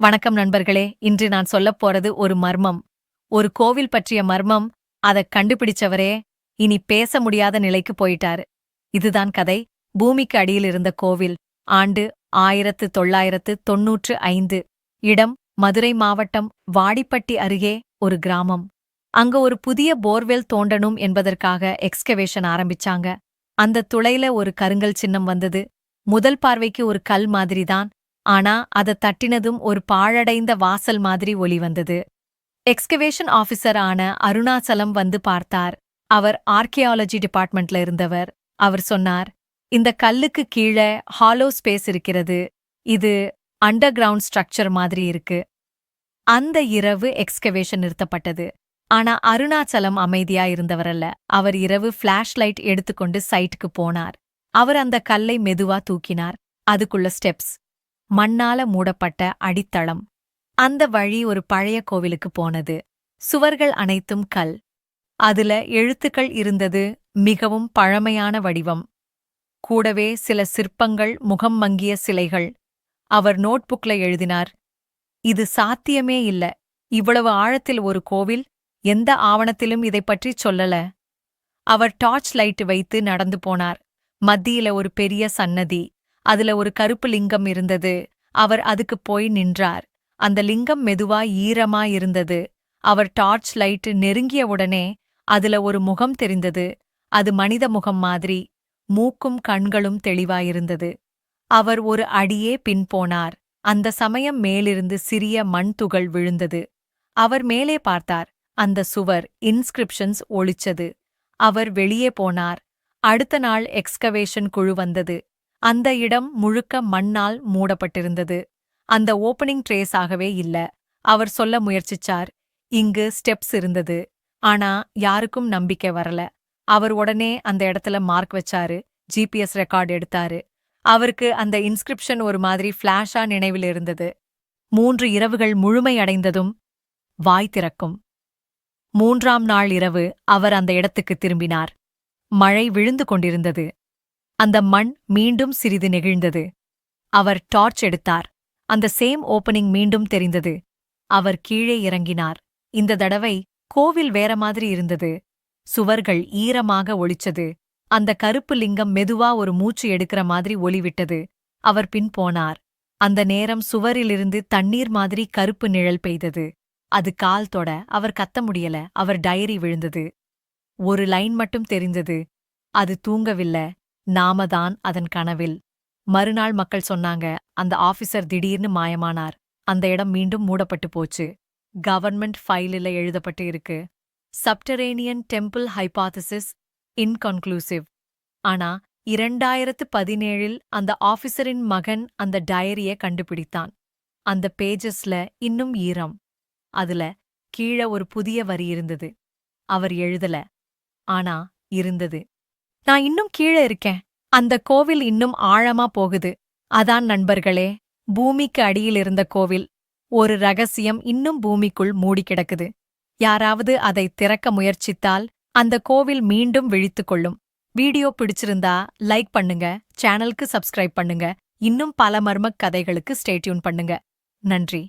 வணக்கம் நண்பர்களே இன்று நான் சொல்லப் போறது ஒரு மர்மம். ஒரு கோவில் பற்றிய மர்மம் அதை கண்டுபிடிச்சவரே இனி பேச முடியாத நிலைக்கு போயிட்டாரு. இதுதான் கதை. பூமிக்கு அடியில் இருந்த கோவில் ஆண்டு ஆயிரத்து தொள்ளாயிரத்து தொன்னூற்று ஐந்து. இடம் மதுரை மாவட்டம் வாடிப்பட்டி அருகே ஒரு கிராமம். அங்க ஒரு புதிய போர்வெல் தோண்டணும் என்பதற்காக எக்ஸ்கவேஷன் ஆரம்பிச்சாங்க. அந்த துளையில ஒரு கருங்கல் சின்னம் வந்தது. முதல் பார்வைக்கு ஒரு கல் மாதிரிதான் ஆனா அத தட்டினதும் ஒரு பாழடைந்த வாசல் மாதிரி ஒலி வந்தது. எக்ஸ்கவேஷன் ஆபீசர் ஆன அருணாச்சலம் வந்து பார்த்தார். அவர் ஆர்கியாலஜி டிபார்ட்மெண்ட்ல இருந்தவர். அவர் சொன்னார் இந்த கல்லுக்கு கீழே ஹாலோ ஸ்பேஸ் இருக்கிறது. இது அண்டர் கிரவுண்ட் ஸ்ட்ரக்சர் மாதிரி இருக்கு. அந்த இரவு எக்ஸ்கவேஷன் நிறுத்தப்பட்டது. ஆனா அருணாச்சலம் அமைதியா இருந்தவரல்ல அவர் இரவு ஃபிளாஷ் லைட் எடுத்துக்கொண்டு சைட்டுக்கு போனார். அவர் அந்த கல்லை மெதுவா தூக்கினார். அதுக்குள்ள ஸ்டெப்ஸ் மண்ணால மூடப்பட்ட அடித்தளம். அந்த வழி ஒரு பழைய கோவிலுக்கு போனது. சுவர்கள் அனைத்தும் கல். அதுல எழுத்துக்கள் இருந்தது மிகவும் பழமையான வடிவம். கூடவே சில சிற்பங்கள் முகம் மங்கிய சிலைகள். அவர் நோட்புக்ல எழுதினார் இது சாத்தியமே இல்ல. இவ்வளவு ஆழத்தில் ஒரு கோவில் எந்த ஆவணத்திலும் இதைப் பற்றி சொல்லல. அவர் டார்ச் லைட் வைத்து நடந்து போனார். மத்தியில ஒரு பெரிய சன்னதி. அதுல ஒரு கருப்பு லிங்கம் இருந்தது. அவர் அதுக்கு போய் நின்றார். அந்த லிங்கம் மெதுவா ஈரமா இருந்தது. அவர் டார்ச் லைட் நெருங்கிய உடனே அதுல ஒரு முகம் தெரிந்தது. அது மனித முகம் மாதிரி. மூக்கும் கண்களும் தெளிவாயிருந்தது அவர் ஒரு அடியே பின்போனார் அந்த சமயம் மேலிருந்து சிறிய மண் துகள் விழுந்தது. அவர் மேலே பார்த்தார். அந்த சுவர் இன்ஸ்கிரிப்ஷன்ஸ் ஒளிச்சது அவர் வெளியே போனார். அடுத்த நாள் எக்ஸ்கவேஷன் குழு வந்தது. அந்த இடம் முழுக்க மண்ணால் மூடப்பட்டிருந்தது. அந்த ஓப்பனிங் ட்ரேஸ் ஆகவே இல்ல. அவர் சொல்ல முயற்சிச்சார். இங்கு ஸ்டெப்ஸ் இருந்தது. ஆனா யாருக்கும் நம்பிக்கை வரல. அவர் உடனே அந்த இடத்துல மார்க் வச்சாரு. ஜிபிஎஸ் ரெக்கார்டு எடுத்தாரு. அவருக்கு அந்த இன்ஸ்கிரிப்ஷன் ஒரு மாதிரி ஃபிளாஷா நினைவில் இருந்தது. மூன்று இரவுகள் முழுமையடைந்ததும் வாய் திறக்கும். மூன்றாம் நாள் இரவு அவர் அந்த இடத்துக்கு திரும்பினார். மழை விழுந்து கொண்டிருந்தது. அந்த மண் மீண்டும் சிறிது நெகிழ்ந்தது. அவர் டார்ச் எடுத்தார். அந்த சேம் ஓப்பனிங் மீண்டும் தெரிந்தது. அவர் கீழே இறங்கினார். இந்த தடவை கோவில் வேற மாதிரி இருந்தது. சுவர்கள் ஈரமாக ஒளிச்சது. அந்த கருப்பு லிங்கம் மெதுவா ஒரு மூச்சு எடுக்கிற மாதிரி ஒளிவிட்டது. அவர் பின் போனார். அந்த நேரம் சுவரிலிருந்து தண்ணீர் மாதிரி கருப்பு நிழல் பெய்தது. அது கால் தொட அவர் கத்த முடியல. அவர் டயரி விழுந்தது. ஒரு லைன் மட்டும் தெரிந்தது. அது தூங்கவில்ல. நாம தான் அதன் கனவில். மறுநாள் மக்கள் சொன்னாங்க அந்த ஆபீசர் திடீர்னு மாயமானார். அந்த இடம் மீண்டும் மூடப்பட்டு போச்சு. கவர்மெண்ட் ஃபைலில் எழுதப்பட்டு இருக்கு. Subterranean temple hypothesis inconclusive. ஆனா இரண்டாயிரத்து பதினேழில் அந்த ஆபீசரின் மகன் அந்த டயரிய கண்டுபிடித்தான். அந்த பேஜஸ்ல இன்னும் ஈரம். அதுல கீழ ஒரு புதிய வரி இருந்தது. அவர் எழுதல. ஆனா இருந்தது. நான் இன்னும் கீழே இருக்கேன். அந்த கோவில் இன்னும் ஆழமா போகுது. அதான் நண்பர்களே பூமிக்கு அடியில் இருந்த கோவில். ஒரு ரகசியம் இன்னும் பூமிக்குள் மூடி கிடக்குது யாராவது அதை திறக்க முயற்சித்தால் அந்த கோவில் மீண்டும் விழித்துக்கொள்ளும் வீடியோ பிடிச்சிருந்தா லைக் பண்ணுங்க சேனலுக்கு சப்ஸ்கிரைப் பண்ணுங்க. இன்னும் பல மர்மக் கதைகளுக்கு ஸ்டேட்யூன் பண்ணுங்க. நன்றி.